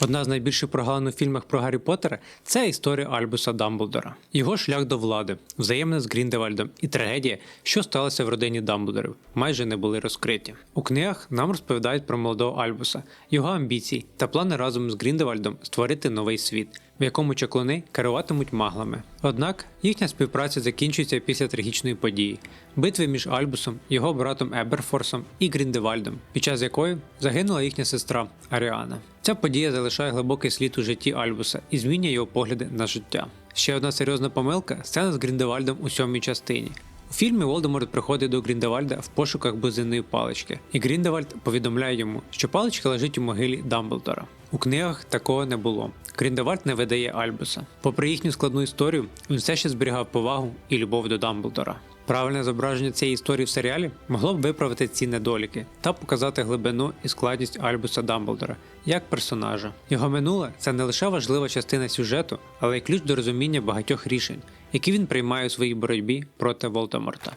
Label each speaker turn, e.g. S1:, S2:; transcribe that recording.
S1: Одна з найбільших прогалин у фільмах про Гаррі Поттера – це історія Альбуса Дамблдора, його шлях до влади, взаємне з Гріндевальдом і трагедія, що сталося в родині Дамблдорів, майже не були розкриті. У книгах нам розповідають про молодого Альбуса, його амбіції та плани разом з Гріндевальдом створити новий світ, в якому чаклуни керуватимуть маглами. Однак їхня співпраця закінчується після трагічної події битви між Альбусом, його братом Еберфорсом і Гріндевальдом, під час якої загинула їхня сестра Аріана. Ця подія залишає глибокий слід у житті Альбуса і змінює його погляди на життя. Ще одна серйозна помилка сцена з Гріндевальдом у сьомій частині. У фільмі Волдеморт приходить до Гріндевальда в пошуках бузинної палички, і Гріндевальд повідомляє йому, що паличка лежить у могилі Дамблдора. У книгах такого не було. Гріндевальд не видає Альбуса. Попри їхню складну історію, він все ще зберігав повагу і любов до Дамблдора. Правильне зображення цієї історії в серіалі могло б виправити ці недоліки та показати глибину і складність Альбуса Дамблдора як персонажа. Його минуле це не лише важлива частина сюжету, але й ключ до розуміння багатьох рішень, які він приймає у своїй боротьбі проти Волдеморта.